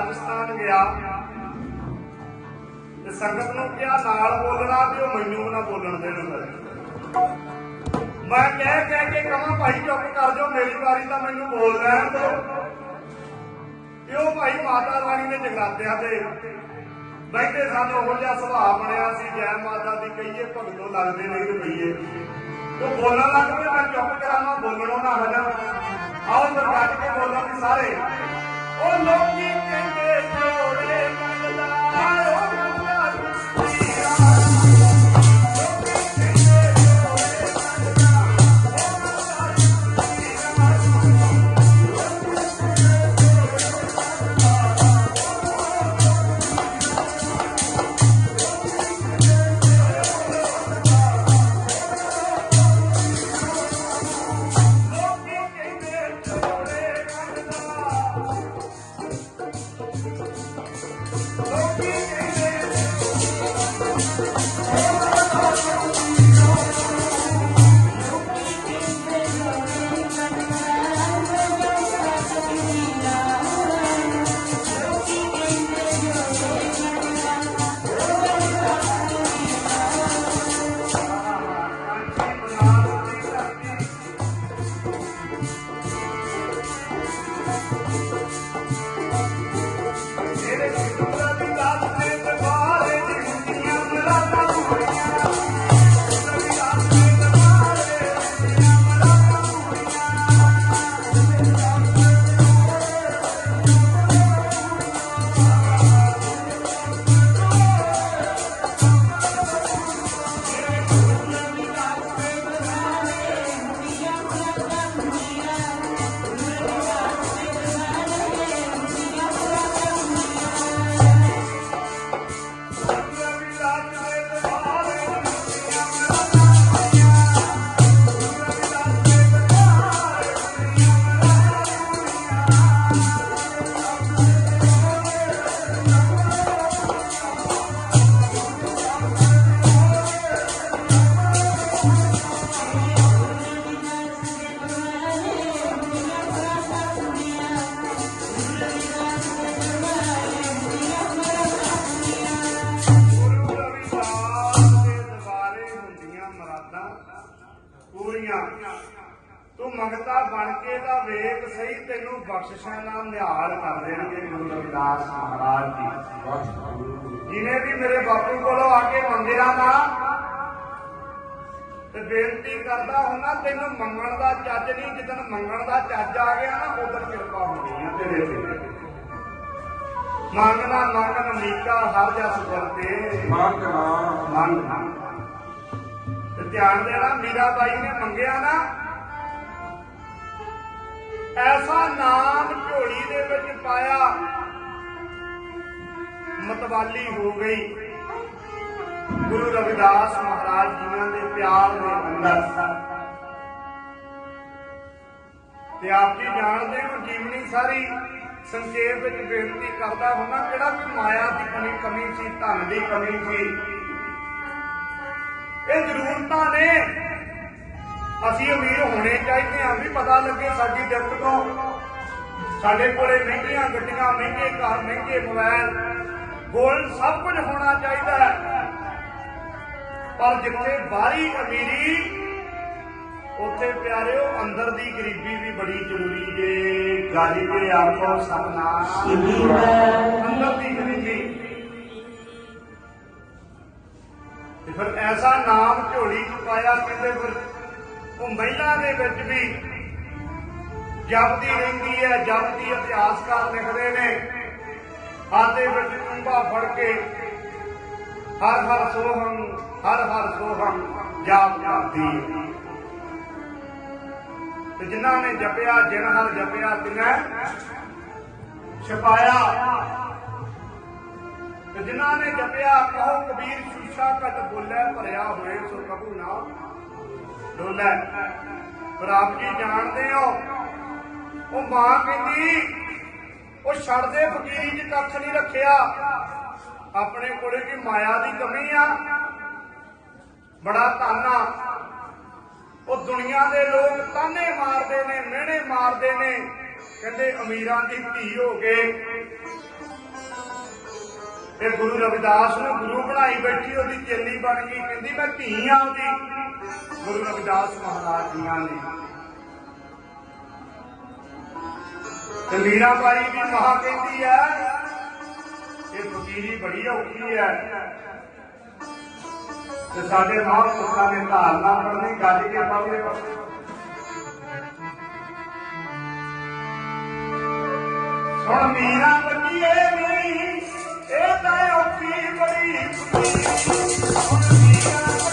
ਰਾਜਸਥਾਨ ਗਿਆ। ਤੇ ਸੰਗਤ ਨੂੰ ਕਿਹਾ, ਨਾਲ ਬੋਲਣਾ ਵੀ ਉਹ ਮੈਨੂੰ ਨਾ ਬੋਲਣ ਦੇਣ ਮੈਂ ਕਹਿ ਕਹਿ ਕੇ ਕਹਾਂ, ਭਾਈ ਚੁੱਪ ਕਰ ਜਾਓ, ਮੇਰੀ ਵਾਰੀ ਤਾਂ ਮੈਨੂੰ ਬੋਲ ਲੈਣ ਦਿਓ। ਤੇ ਉਹ ਭਾਈ ਮਾਤਾ ਰਾਣੀ ਨੇ ਜਗਰਾਤਿਆਂ ਤੇ ਬੈਠੇ ਸਾਨੂੰ, ਉਹ ਜਿਹਾ ਸੁਭਾਅ ਬਣਿਆ ਸੀ ਜੈ ਮਾਤਾ ਦੀ ਕਹੀਏ, ਭਗਤੋਂ ਲੱਗਦੇ ਨਹੀਂ ਰੁਪਈਏ ਉਹ ਬੋਲਣ ਲੱਗ ਪਏ, ਮੈਂ ਚੁੱਪ ਕਰਾਂਗਾ, ਬੋਲਣੋਂ ਨਾ ਹਟਾਂ। ਆਓ ਫਿਰ ਕੱਟ ਕੇ ਬੋਲਾਂਗੇ ਸਾਰੇ। ਉਹ ਲੋਕੀ ਹੁੰਦੀਆਂ ਮਰਾਦਾਂ ਪੂਰੀਆਂ। ਤੂੰ ਮੰਗਤਾ ਬਣ ਕੇ ਤਾਂ ਵੇਖ ਸਹੀ ਤੈਨੂੰ ਬਖਸ਼ਿਸ਼ਾਂ ਨਾਲ ਨਿਹਾਲ ਕਰ ਦੇਣਗੇ ਗੁਰੂ ਰਵਿਦਾਸ ਮਹਾਰਾਜ ਜੀ। ਜਿਹਨੇ ਵੀ ਮੇਰੇ ਬਾਪੂ ਕੋਲੋਂ ਆ ਕੇ ਮੰਗਿਆ ਨਾ ਤੇ ਬੇਨਤੀ ਕਰਦਾ ਹੁੰਨਾ ਤੈਨੂੰ ਮੰਗਣ ਦਾ ਚੱਜ ਨਹੀਂ ਜਿੱਦਣ ਮੰਗਣ ਦਾ ਚੱਜ ਆ ਗਿਆ ਨਾ ਉਦੋਂ ਕਿਰਪਾ ਹੋਣੀ ਆ ਤੇਰੇ ਤੇ। ਮੰਗਣਾ ਮੰਗਣ ਨੀਕਾ ਹਰ ਜਸ ਗੁਰ ਤੇ ਮੰਗਣਾ। ਮੰਗ ਤੇ ਧਿਆਨ ਦੇਣਾ, ਮੀਰਾ ਬਾਈ ਨੇ ਮੰਗਿਆ ਨਾ। ਐਸਾ ਨਾਮ ਝੋਲੀ ਦੇ ਵਿੱਚ ਪਾਇਆ, ਮਤਵਾਲੀ ਹੋ ਗਈ। ਗੁਰੂ ਰਵਿਦਾਸ ਮਹਾਰਾਜ ਜੀਆਂ ਦੇ ਪਿਆਰ ਦੇ ਅੰਦਰ। ਤੇ ਆਪ ਜੀ ਜਾਣਦੇ ਹੋ, ਜੀਵਨੀ ਸਾਰੀ ਸੰਖੇਪ ਵਿੱਚ ਬੇਨਤੀ ਕਰਦਾ ਹੁੰਦਾ ਕਿਹੜਾ ਵੀ ਮਾਇਆ ਦੀ ਕਮੀ ਕਮੀ ਸੀ, ਧਨ ਦੀ ਕਮੀ ਸੀ ਇਹ ਜ਼ਰੂਰਤਾਂ ਨੇ। ਅਸੀਂ ਅਮੀਰ ਹੋਣੇ ਚਾਹੀਦੇ ਹਾਂ ਵੀ ਪਤਾ ਲੱਗੇ ਸਾਡੀ ਦਿੱਤ ਤੋਂ। ਸਾਡੇ ਕੋਲੇ ਮਹਿੰਗੀਆਂ ਗੱਡੀਆਂ ਮਹਿੰਗੇ ਘਰ ਮਹਿੰਗੇ ਮੋਬਾਈਲ ਗੋਲਡ ਸਭ ਕੁਝ ਹੋਣਾ ਚਾਹੀਦਾ ਹੈ। ਪਰ ਜਿੱਥੇ ਬਾਹਰੀ ਅਮੀਰੀ ਉੱਥੇ ਪਿਆਰਿਓ ਅੰਦਰ ਦੀ ਗਰੀਬੀ ਵੀ ਬੜੀ ਜ਼ਰੂਰੀ ਜੇ। ਗਾਲੀ ਤੇ ਆਖੋ ਸਤਨਾਮ। ਅੰਦਰ ਦੀ ਗਰੀਬੀ। ਫਿਰ ਐਸਾ ਨਾਮ ਝੋਲੀ ਚ ਪਾਇਆ ਕਹਿੰਦੇ ਫਿਰ ਉਹ ਮਹਿਲਾ ਦੇ ਵਿੱਚ ਵੀ ਜਪਦੀ ਰਹਿੰਦੀ ਹੈ, ਜਪਦੀ ਇਤਿਹਾਸਕਾਰ ਲਿਖਦੇ ਨੇ। ਆਦੇ ਵਿੱਚ ਕੁੰਭਾ ਫੜ ਕੇ ਹਰ ਹਰ ਸੋਹਣ, ਹਰ ਹਰ ਸੋਹੰ ਜਾਪ ਕਰਦੀ ਤੇ ਜਿਨ੍ਹਾਂ ਨੇ ਜਪਿਆ, ਜਿਨ ਹਰ ਜਪਿਆ, ਤਿਨੈ ਛਪਾਇਆ। ਤੇ ਜਿਨ੍ਹਾਂ ਨੇ ਜਪਿਆ, ਕਹੋ ਕਬੀਰ ਬੋਲੇ, ਭਰਿਆ ਹੋਏ ਸੋ ਕਬੂ ਨਾ ਡੋਲੇ। ਪਰ ਆਪ ਜੀ ਜਾਣਦੇ ਹੋ, ਉਹ ਮਾਂ ਕਹਿੰਦੀ ਉਹ ਛੱਡਦੇ ਫਕੀਰੀ ਚ ਕੱਖ ਨਹੀਂ ਰੱਖਿਆ। ਆਪਣੇ ਕੋਲੇ ਕੀ ਮਾਇਆ ਦੀ ਕਮੀ ਆ। ਬੜਾ ਤਾਨਾ ਉਹ ਦੁਨੀਆ ਦੇ ਲੋਕ ਤਾਨੇ ਮਾਰਦੇ ਨੇ, ਮਿਹਣੇ ਮਾਰਦੇ ਨੇ। ਕਹਿੰਦੇ ਅਮੀਰਾਂ ਦੀ ਧੀ ਹੋ ਗਏ। ਇਹ ਗੁਰੂ ਰਵਿਦਾਸ ਨੂੰ ਗੁਰੂ ਬਣਾਈ ਬੈਠੀ, ਉਹਦੀ ਚੇਲੀ ਬਣ ਗਈ। ਕਹਿੰਦੀ, ਮੈਂ ਧੀ ਆ ਉਹਦੀ। ਗੁਰੂ ਰਵਿਦਾਸ ਮਹਾਰਾਜ ਜੀਆਂ ਦੀ ਤੇ ਮੀਰਾ ਬਾਈ ਵੀ ਮਹਾ ਕਹਿੰਦੀ ਹੈ ਇਹ ਫਕੀਰੀ ਬੜੀ ਔਖੀ ਹੈ ਤੇ ਸਾਡੇ ਮਹਾਂਪੁਰਖਾਂ ਨੇ ਧਾਰਨਾ ਪੜਨੀ ਗੱਲ ਕੇ ਪਾਵੇ ਸੁਣ ਮੀਰਾ ਬੱਚੀਏ Thank you.